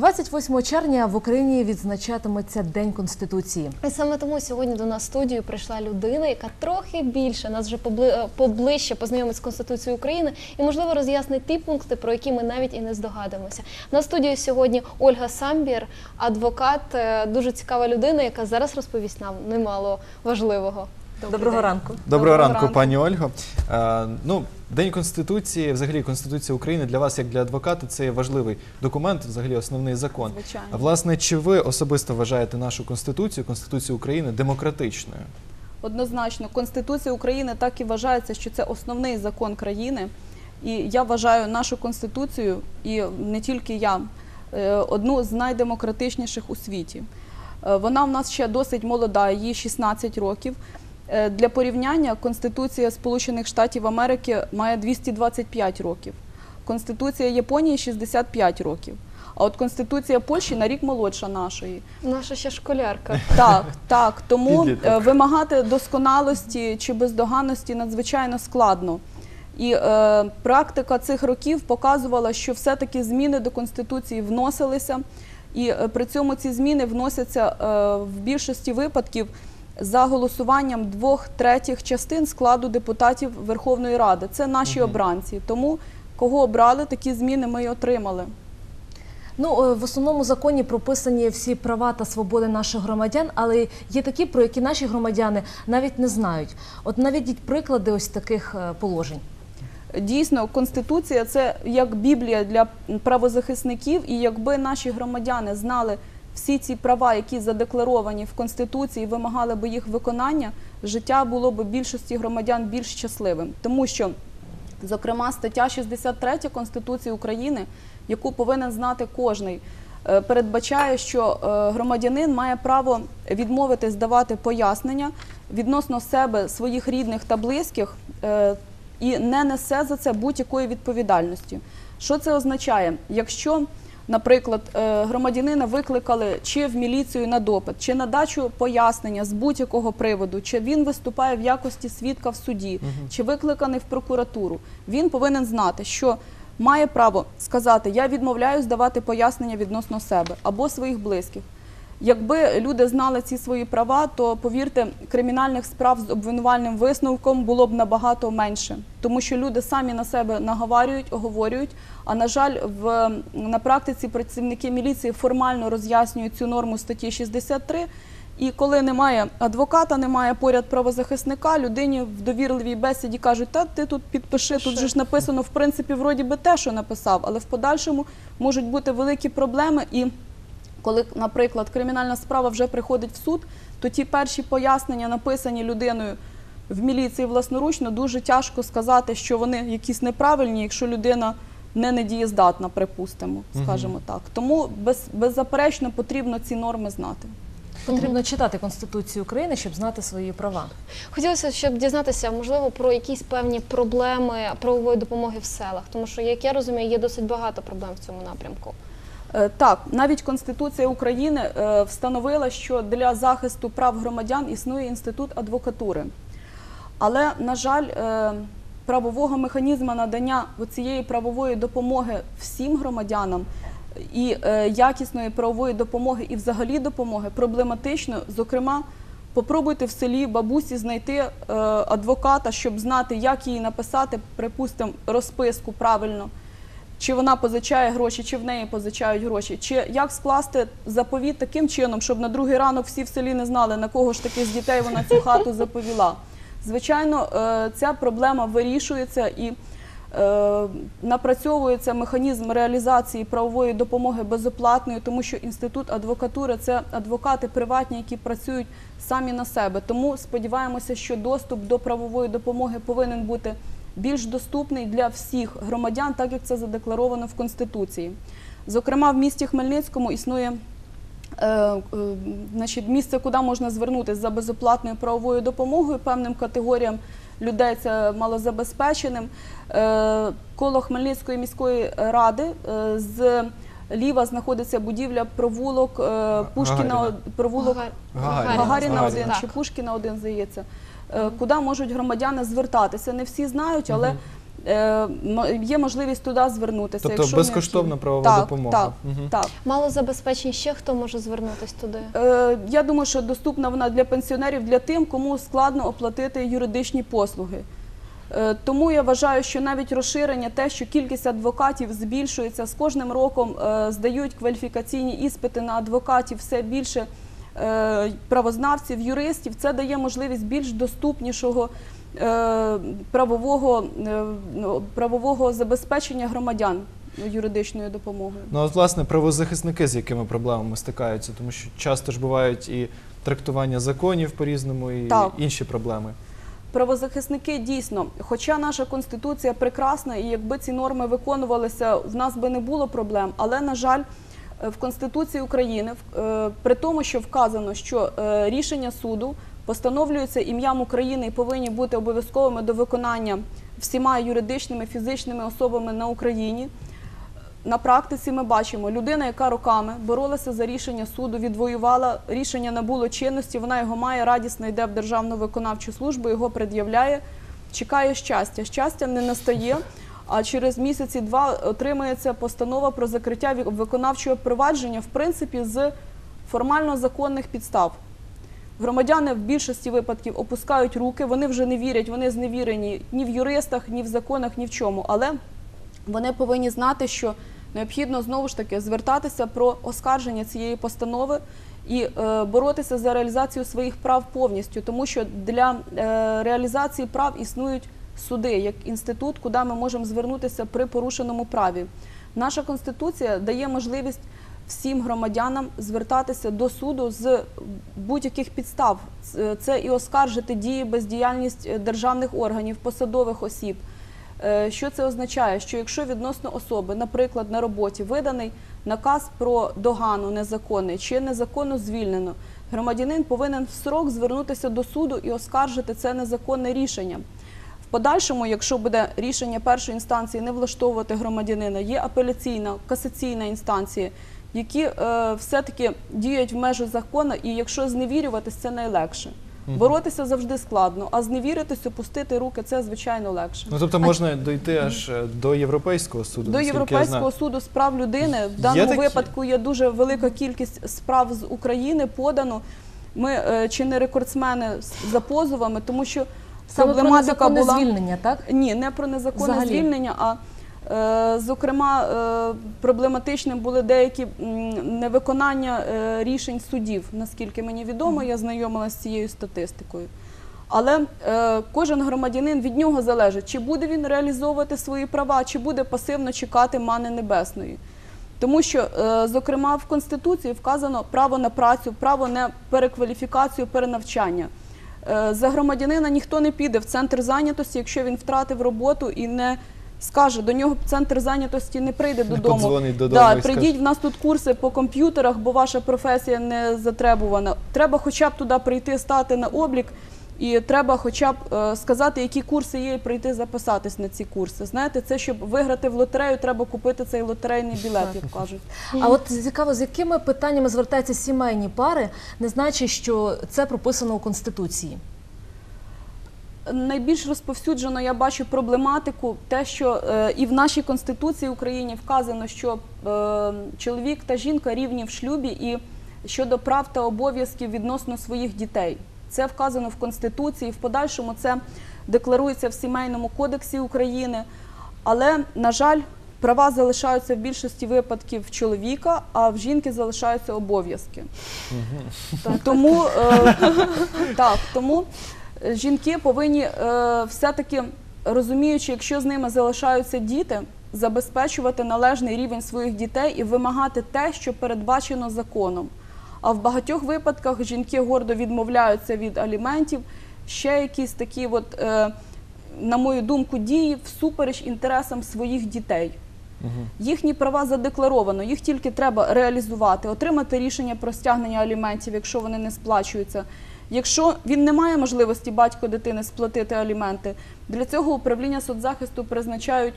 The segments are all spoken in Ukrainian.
28 червня в Україні відзначатиметься День Конституції. І саме тому сьогодні до нас студію прийшла людина, яка трохи більше нас вже побли... е, поближче познайомить з Конституцією України і, можливо, роз'яснить ті пункти, про які ми навіть і не здогадуємося. На студії сьогодні Ольга Самбір, адвокат, е, дуже цікава людина, яка зараз розповість нам немало важливого. Доброго день. ранку. Доброго, Доброго ранку, ранку. пані Ольго. Е, ну, День Конституції, взагалі Конституція України для вас, як для адвоката, це є важливий документ, взагалі основний закон. Звичайно. А власне, чи ви особисто вважаєте нашу Конституцію, Конституцію України демократичною? Однозначно, Конституція України так і вважається, що це основний закон країни. І я вважаю нашу конституцію, і не тільки я, е, одну з найдемократичніших у світі. Е, Вона в нас ще досить молода, їй 16 років. Е, Для порівняння Конституція Сполучених Штатів Америки має 225 років. Конституція Японії 65 років. А от Конституція Польщі на рік молодша нашої. Наша ще школярка. Так, так. Тому Підліток. е, вимагати досконалості чи бездоганності надзвичайно складно. І е, практика цих років показувала, що все-таки зміни до Конституції вносилися, і е, при цьому ці зміни вносяться е, в більшості випадків за голосуванням двох третіх частин складу депутатів Верховної Ради. Це наші Мгм. обранці. Тому кого обрали, такі зміни ми й отримали. Ну е, в основному законі прописані всі права та свободи наших громадян, але є такі, про які наші громадяни навіть не знають. От наведіть приклади ось таких е, положень. Дійсно, конституція це як біблія для правозахисників, і якби наші громадяни знали всі ці права, які задекларовані в конституції, вимагали би їх виконання, життя було б більшості громадян більш щасливим, тому що. Зокрема, стаття 63 Конституції України, яку повинен знати кожний, е, передбачає, що е, громадянин має право відмовити здавати пояснення відносно себе, своїх рідних та близьких е, і не несе за це будь-якої відповідальності. Що це означає? Якщо, наприклад, е, громадянина викликали чи в міліцію на допит, чи на дачу пояснення з будь-якого приводу, чи він виступає в якості свідка в суді, чи викликаний в прокуратуру, він повинен знати, що має право сказати: Я відмовляю здавати пояснення відносно себе або своїх близьких. Якби люди знали ці свої права, то повірте, кримінальних справ з обвинувальним висновком було б набагато менше, тому що люди самі на себе наговарюють, оговорюють. А на жаль, в на практиці працівники міліції формально роз'яснюють цю норму статті 63. І коли немає адвоката, немає поряд правозахисника, людині в довірливій бесіді кажуть, та ти тут підпиши, тут же ж написано в принципі вроді би те, що написав, але в подальшому можуть бути великі проблеми і. Коли, наприклад, кримінальна справа вже приходить в суд, то ті перші пояснення, написані людиною в міліції власноручно, дуже тяжко сказати, що вони якісь неправильні, якщо людина не недієздатна, припустимо, скажімо так. Тому без, беззаперечно потрібно ці норми знати. Потрібно читати Конституцію України, щоб знати свої права. Хотілося, щоб дізнатися, можливо, про якісь певні проблеми правової допомоги в селах, тому що, як я розумію, є досить багато проблем в цьому напрямку. Е, Так, навіть Конституція України е, встановила, що для захисту прав громадян існує інститут адвокатури. Але, на жаль, е, правового механізму надання цієї правової допомоги всім громадянам і якісної правової допомоги, і взагалі допомоги проблематично. Зокрема, попробуйте в селі бабусі знайти адвоката, щоб знати, як їй написати, припустимо, розписку правильно чи вона позичає гроші, чи в неї позичають гроші, чи як скласти заповіт таким чином, щоб на другий ранок всі в селі не знали, на кого ж таки з дітей вона цю хату заповіла. Звичайно, е, ця проблема вирішується і е, напрацьовується механізм реалізації правової допомоги безоплатної, тому що інститут адвокатури це адвокати приватні, які працюють самі на себе. Тому сподіваємося, що доступ до правової допомоги повинен бути більш доступний для всіх громадян, так як це задекларовано в Конституції. Зокрема, в місті Хмельницькому існує е, е, значить, місце, куди можна звернутися за безоплатною правовою допомогою певним категоріям людей, це малозабезпеченим. Е, коло Хмельницької міської ради з ліва знаходиться будівля провулок Пушкіна, Гагаріна. провулок Гагар- Гагаріна. Гагаріна Гагаріна. один Так. чи Пушкіна один, здається. Е, Куди можуть громадяни звертатися? Не всі знають, але е, є можливість туди звернутися. Тобто якщо безкоштовна правова так, допомога. Так, так. Мало забезпечень ще хто може звернутися туди? Е, Я думаю, що доступна вона для пенсіонерів, для тим, кому складно оплатити юридичні послуги. Е, Тому я вважаю, що навіть розширення, те, що кількість адвокатів збільшується з кожним роком, е, здають кваліфікаційні іспити на адвокатів все більше правознавців, юристів. Це дає можливість більш доступнішого е, правового, е, ну, правового забезпечення громадян юридичною допомогою. Ну, от, власне, правозахисники з якими проблемами стикаються, тому що часто ж бувають і трактування законів по-різному, і Так. інші проблеми. Правозахисники дійсно, хоча наша конституція прекрасна, і якби ці норми виконувалися, в нас би не було проблем. Але на жаль, е, в Конституції України, е, при тому, що вказано, що е, рішення суду постановлюються ім'ям України і повинні бути обов'язковими до виконання всіма юридичними фізичними особами на Україні. На практиці ми бачимо людина, яка роками боролася за рішення суду, відвоювала рішення набуло чинності. Вона його має радісно йде в державну виконавчу службу, його пред'являє, чекає щастя. Щастя не настає. А через місяці два отримується постанова про закриття виконавчого провадження, в принципі, з формально законних підстав. Громадяни в більшості випадків опускають руки, вони вже не вірять, вони зневірені ні в юристах, ні в законах, ні в чому. Але вони повинні знати, що необхідно знову ж таки звертатися про оскарження цієї постанови і е, боротися за реалізацію своїх прав повністю, тому що для е, реалізації прав існують суди як інститут, куди ми можемо звернутися при порушеному праві. Наша конституція дає можливість всім громадянам звертатися до суду з будь-яких підстав. Це- і оскаржити дії, бездіяльність е, державних органів, посадових осіб. Е, Що це означає? Що якщо відносно особи, наприклад, на роботі виданий наказ про догану незаконний чи незаконно звільнено, громадянин повинен в срок звернутися до суду і оскаржити це незаконне рішення. Подальшому, якщо буде рішення першої інстанції не влаштовувати громадянина, є апеляційна, касаційна інстанція, які е, все-таки діють в межах закону, і якщо зневірюватись, це найлегше. Боротися завжди складно, а зневіритись, опустити руки це звичайно легше. Ну тобто можна дойти аж е, до Європейського суду. До Європейського суду з прав людини в даному випадку є дуже велика кількість справ з України подано. Ми е, чи не рекордсмени за позовами, тому що Про проблематика незаконне була звільнення, так? ні, не про незаконне Взагалі. звільнення, а е, зокрема е, проблематичним були деякі невиконання е, рішень судів. Наскільки мені відомо, я знайомилася з цією статистикою. Але кожен громадянин від нього залежить, чи буде він реалізовувати свої права, чи буде пасивно чекати мани небесної. Тому що, зокрема, в Конституції вказано право на працю, право на перекваліфікацію, перенавчання. Е, За громадянина ніхто не піде в центр зайнятості, якщо він втратив роботу і не скаже, до нього центр зайнятості не прийде Не додому. подзвонить додому Да, і скаже. прийдіть, в нас тут курси по комп'ютерах, бо ваша професія не затребувана. Треба хоча б туди прийти, стати на облік. І треба хоча б е, сказати, які курси є, і прийти записатись на ці курси. Знаєте, це щоб виграти в лотерею, треба купити цей лотерейний білет, як кажуть. А от цікаво, з якими питаннями звертаються сімейні пари, не знаючи, що це прописано у Конституції? Найбільш розповсюджено я бачу проблематику, те, що е, і в нашій конституції України вказано, що е, чоловік та жінка рівні в шлюбі і щодо прав та обов'язків відносно своїх дітей. Це вказано в конституції. В подальшому це декларується в сімейному кодексі України. Але на жаль, права залишаються в більшості випадків в чоловіка, а в жінки залишаються обов'язки. Тому е, так, тому е, жінки повинні е, все-таки розуміючи, якщо з ними залишаються діти, забезпечувати належний рівень своїх дітей і вимагати те, що передбачено законом. А в багатьох випадках жінки гордо відмовляються від аліментів, ще якісь такі, от, е, на мою думку, дії всупереч інтересам своїх дітей. Мгм. Їхні права задекларовано, їх тільки треба реалізувати, отримати рішення про стягнення аліментів, якщо вони не сплачуються. Якщо він не має можливості батько дитини сплатити аліменти, для цього управління соцзахисту призначають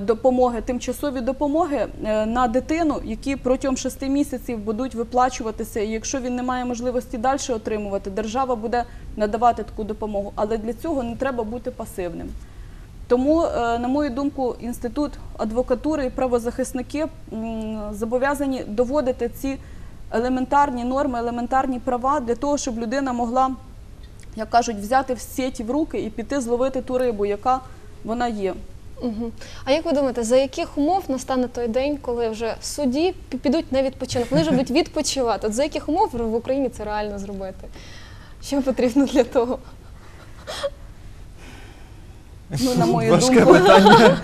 допомоги, тимчасові допомоги е, на дитину, які протягом шести місяців будуть виплачуватися. І якщо він не має можливості далі отримувати, держава буде надавати таку допомогу. Але для цього не треба бути пасивним. Тому, е, на мою думку, інститут адвокатури і правозахисники зобов'язані доводити ці елементарні норми, елементарні права для того, щоб людина могла, як кажуть, взяти в сіті в руки і піти зловити ту рибу, яка вона є. Угу. А як ви думаєте, за яких умов настане той день, коли вже судді пі- підуть на відпочинок? Вони ж будуть відпочивати. От за яких умов в Україні це реально зробити? Що потрібно для того? Ну, на мою Важке думку, питання.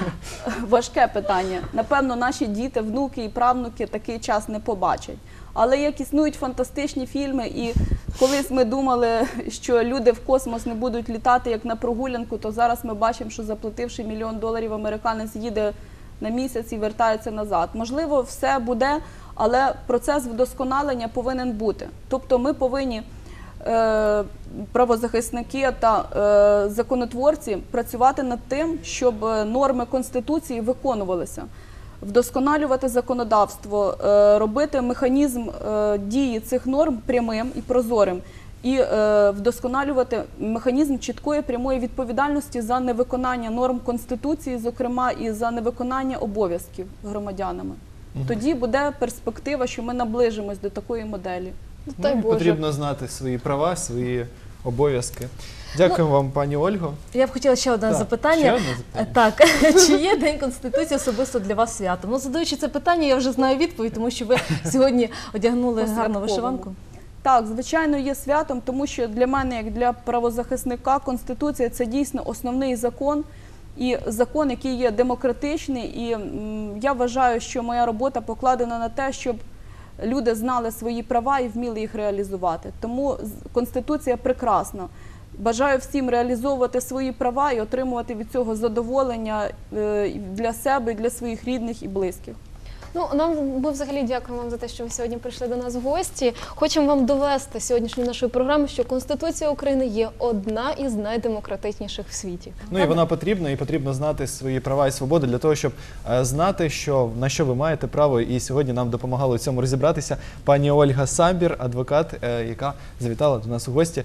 важке питання. Напевно, наші діти, внуки і правнуки такий час не побачать. Але як існують фантастичні фільми, і колись ми думали, що люди в космос не будуть літати як на прогулянку, то зараз ми бачимо, що заплативши мільйон доларів, американець їде на місяць і вертається назад. Можливо, все буде, але процес вдосконалення повинен бути. Тобто, ми повинні. Е, Правозахисники та е, законотворці працювати над тим, щоб е, норми конституції виконувалися, вдосконалювати законодавство, робити механізм дії цих норм прямим і прозорим, і е, вдосконалювати механізм чіткої прямої відповідальності за невиконання норм конституції, зокрема і за невиконання обов'язків громадянами. Тоді буде перспектива, що ми наближимось до такої моделі. Ну, Дай Ну, Боже. Потрібно знати свої права, свої обов'язки. Дякуємо вам, пані Ольго. Я б хотіла ще одне Так, запитання. ще одне запитання. Е, Так, чи є День Конституції особисто для вас святом? Ну, задаючи це питання, я вже знаю відповідь, тому що ви сьогодні одягнули гарну вишиванку. Так, звичайно, є святом, тому що для мене, як для правозахисника, конституція це дійсно основний закон. І закон, який є демократичний, і я вважаю, що моя робота покладена на те, щоб люди знали свої права і вміли їх реалізувати. Тому конституція прекрасна. Бажаю всім реалізовувати свої права і отримувати від цього задоволення е, для себе, для своїх рідних і близьких. Ну, нам ми взагалі дякуємо вам за те, що ви сьогодні прийшли до нас в гості. Хочемо вам довести сьогоднішньою нашою програмою, що Конституція України є одна із найдемократичніших в світі. Ну і вона потрібна, і потрібно знати свої права і свободи для того, щоб е, знати, що на що ви маєте право. І сьогодні нам допомагала цьому розібратися пані Ольга Самбір, адвокат, е, яка завітала до нас у гості.